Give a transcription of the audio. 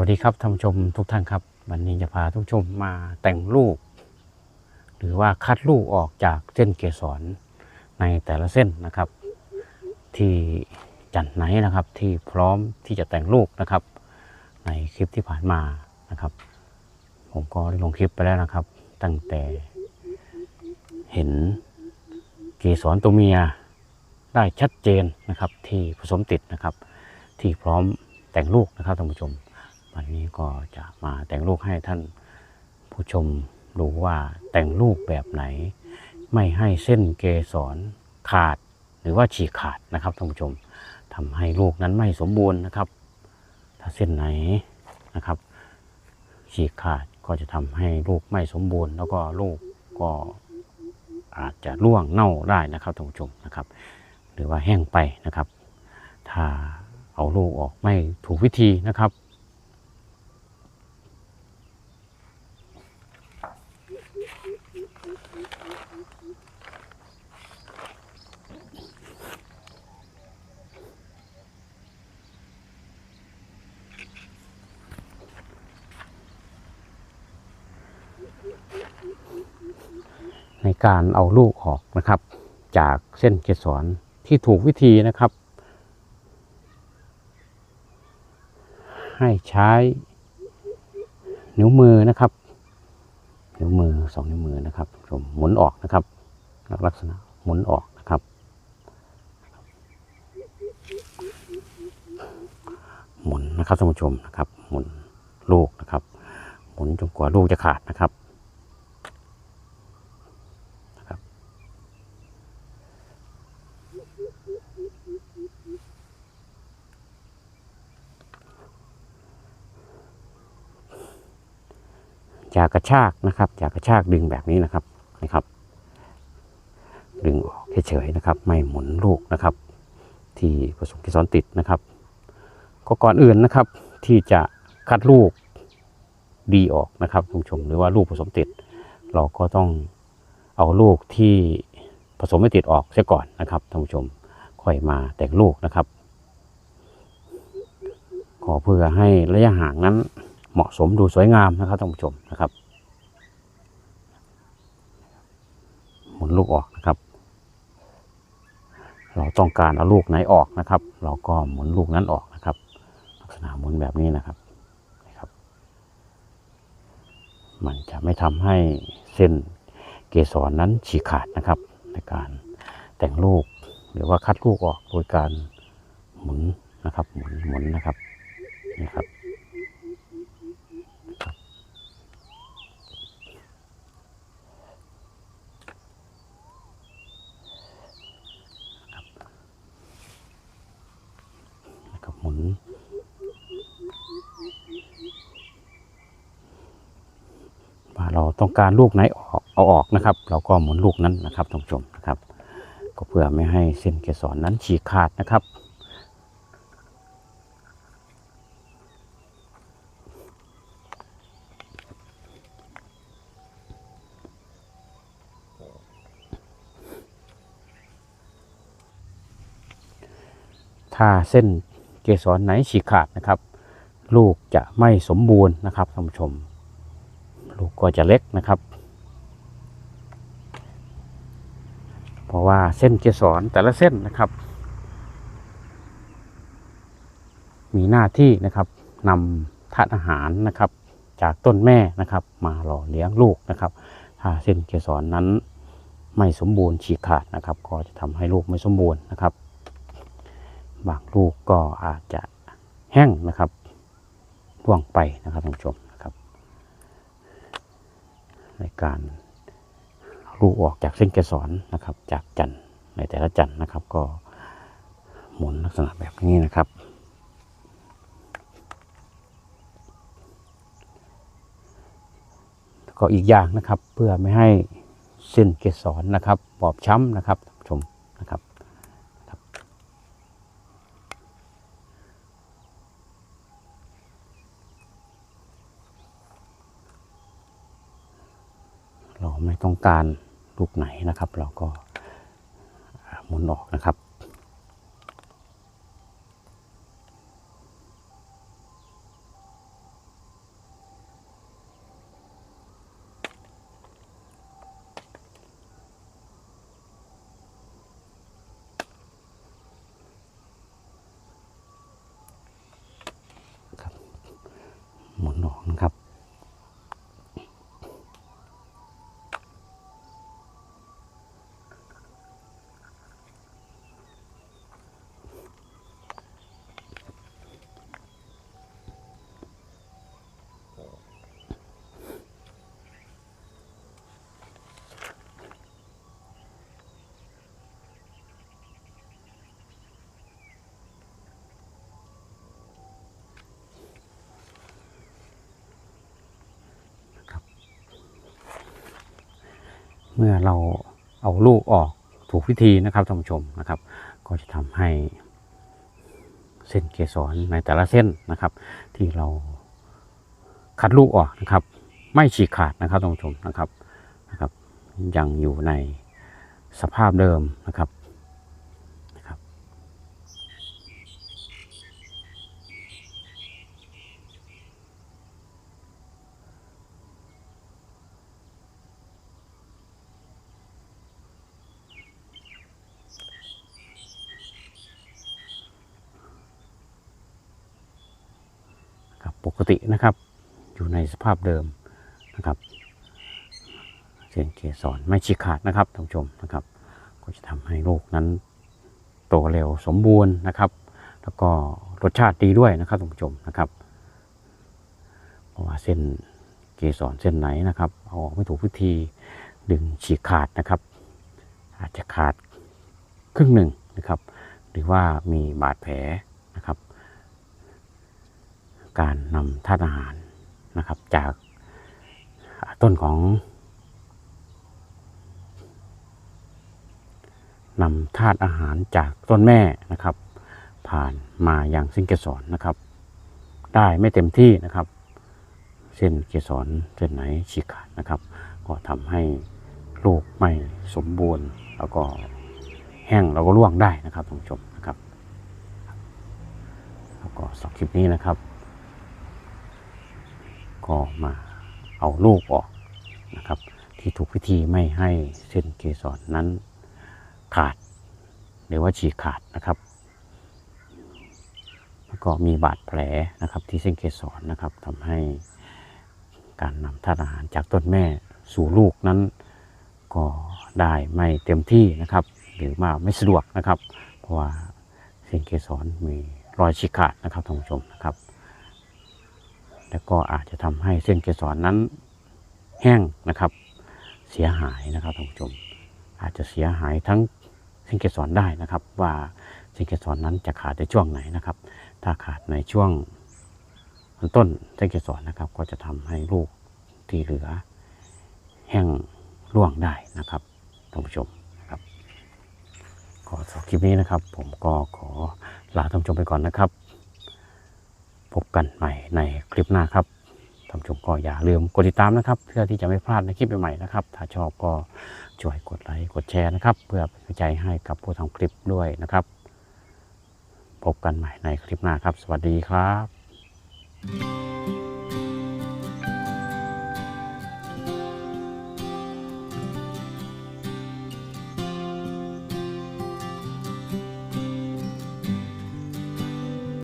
วัสดีครับท่านผู้ชมทุกท่านครับ วันนี้จะพาทุกผู้ชมมาแต่งลูก หรือว่าคัดลูกออกจากเส้นเกสรในแต่ละเส้นนะครับ ที่จันไหนนะครับที่พร้อมที่จะแต่งลูกนะครับ ในคลิปที่ผ่านมานะครับ ผมก็ได้ลงคลิปไปแล้วนะครับ ตั้งแต่เห็นเกสรตัวเมียได้ชัดเจนนะครับที่ผสมติดนะครับ ที่พร้อมแต่งลูกนะครับท่านผู้ชม วันนี้ก็จะมาแต่งลูกให้ท่านผู้ชมดูว่าแต่งลูกแบบไหน ไม่ให้เส้นเกสรขาดหรือว่าฉีกขาดนะครับท่านผู้ชมทำให้ลูกนั้นไม่สมบูรณ์นะครับ ถ้าเส้นไหนนะครับ ฉีกขาดก็จะทำให้ลูกไม่สมบูรณ์ แล้วก็ลูกก็อาจจะร่วงเน่าได้นะครับท่านผู้ชมนะครับ หรือว่าแห้งไปนะครับ ถ้าเอาลูกออกไม่ถูกวิธีนะครับ การเอาลูกออกนะครับ จากเส้นเกสรที่ถูกวิธีนะครับ ให้ใช้นิ้วมือนะครับ นิ้วมือสองนิ้วมือนะครับผมหมุนออกนะครับ ลักษณะหมุนออกนะครับ หมุนนะครับท่านผู้ชมนะครับ หมุนลูกนะครับ หมุนจนกว่าลูกจะขาดนะครับ อย่ากระชากนะครับอย่ากระชากดึงแบบนี้นะครับนะครับ ดึงออกเฉยๆนะครับ ไม่หมุนลูกนะครับ ที่ผสมเกสรติดนะครับ ก็ก่อนอื่นนะครับ ที่จะคัดลูกดีออกนะครับคุณผู้ชมหรือว่าลูกผสมติด เราก็ต้องเอาลูกที่ผสมไม่ติดออกเสียก่อนนะครับท่านผู้ชมค่อยมาแต่งลูกนะครับ ขอเพื่อให้ระยะห่างนั้น เหมาะสมดูสวยงามนะครับท่านผู้ชมนะครับ หมุนลูกออกนะครับ เราต้องการเอาลูกไหนออกนะครับ เราก็หมุนลูกนั้นออกนะครับ ลักษณะหมุนแบบนี้นะครับนะครับ มันจะไม่ทำให้เส้นเกสรนั้นฉีกขาดนะครับ ในการแต่งลูกหรือว่าคัดลูกออกโดยการหมุนนะครับ หมุนหมุนนะครับนี่ครับหมุนว่าเรา ต้องการลูกไหนออกเอาออกนะครับ เราก็หมุนลูกนั้นนะครับท่านผู้ชมนะครับ ก็เพื่อไม่ให้เส้นเกสรนั้นฉีกขาดนะครับ ถ้าเส้นเกสรไหนฉีกขาดนะครับ ลูกจะไม่สมบูรณ์นะครับท่านผู้ชม ลูกก็จะเล็กนะครับ เพราะว่าเส้นเกสรแต่ละเส้นนะครับ มีหน้าที่นะครับนำธาตุอาหารนะครับ จากต้นแม่นะครับ มาหล่อเลี้ยงลูกนะครับ ถ้าเส้นเกสรนั้นไม่สมบูรณ์ฉีกขาดนะครับ ก็จะทำให้ลูกไม่สมบูรณ์นะครับ บางลูกก็อาจจะแห้งนะครับร่วงไปนะครับท่านผู้ชม ในการลูกออกจากเส้นเกสรนะครับ จากจันทร์ในแต่ละจันทร์นะครับ ก็หมุนลักษณะแบบนี้นะครับ ก็อีกอย่างนะครับเพื่อไม่ให้เส้นเกสรนะครับ บอบช้ำนะครับ เรา ไม่ต้องการลูกไหนนะครับ เราก็หมุนออกนะครับ เมื่อเราเอาลูกออกถูกวิธีนะครับท่านผู้ชมนะครับ ก็จะทำให้เส้นเกสรในแต่ละเส้นนะครับ ที่เราคัดลูกออกนะครับ ไม่ฉีกขาดนะครับท่านผู้ชมนะครับนะครับ ยังอยู่ในสภาพเดิมนะครับ ปกตินะครับ อยู่ในสภาพเดิมนะครับเส้นเกสรไม่ฉีกขาดนะครับท่านผู้ชมนะครับ ก็จะทำให้ลูกนั้นโตเร็วสมบูรณ์นะครับ แล้วก็รสชาติดีด้วยนะครับท่านผู้ชมนะครับ เพราะว่าเส้นเกสรเส้นไหนนะครับเอาออกไม่ถูกวิธีดึงฉีกขาดนะครับ อาจจะขาดครึ่งหนึ่งนะครับ หรือว่ามีบาดแผล การนำธาตุอาหารนะครับ จากต้นของนำธาตุอาหารจากต้นแม่นะครับ ผ่านมาอย่างเส้นเกสรนะครับ ได้ไม่เต็มที่นะครับ เส้นเกสรเส้นไหนฉีกขาดนะครับ ก็ทำให้ลูกไม่สมบูรณ์ แล้วก็แห้งแล้วก็ร่วงได้นะครับท่านผู้ชมนะครับ แล้วก็สำหรับคลิปนี้นะครับ ก็มาเอาลูกออกนะครับ ที่ถูกวิธีไม่ให้เส้นเกสรนั้นขาดหรือว่าฉีกขาดนะครับแล้วก็มีบาดแผลนะครับที่เส้นเกสรนะครับทำให้การนำธาตุอาหารจากต้นแม่สู่ลูกนั้น ก็ได้ไม่เต็มที่นะครับ หรือมาไม่สะดวกนะครับ เพราะว่าเส้นเกสรมีรอยฉีกขาดนะครับท่านผู้ชมนะครับ แล้วก็อาจจะทำให้เส้นเกสรนั้นแห้งนะครับ เสียหายนะครับท่านผู้ชม อาจจะเสียหายทั้งเส้นเกสรได้นะครับ ว่าเส้นเกสรนั้นจะขาดในช่วงไหนนะครับ ถ้าขาดในช่วงต้นเส้นเกสรนะครับ ก็จะทำให้ลูกที่เหลือ แห้งร่วงได้นะครับท่านผู้ชมนะครับก็สำหรับคลิปนี้นะครับ ผมก็ขอลาท่านผู้ชมไปก่อนนะครับ พบกันใหม่ในคลิปหน้าครับท่านชมก็อย่าลืมกดติดตามนะครับ เพื่อที่จะไม่พลาดในคลิปใหม่ๆนะครับ ถ้าชอบก็ช่วยกดไลค์กดแชร์นะครับ เพื่อเป็นกำลังใจให้กับผู้ทำคลิปด้วยนะครับ พบกันใหม่ในคลิปหน้าครับ สวัสดีครับ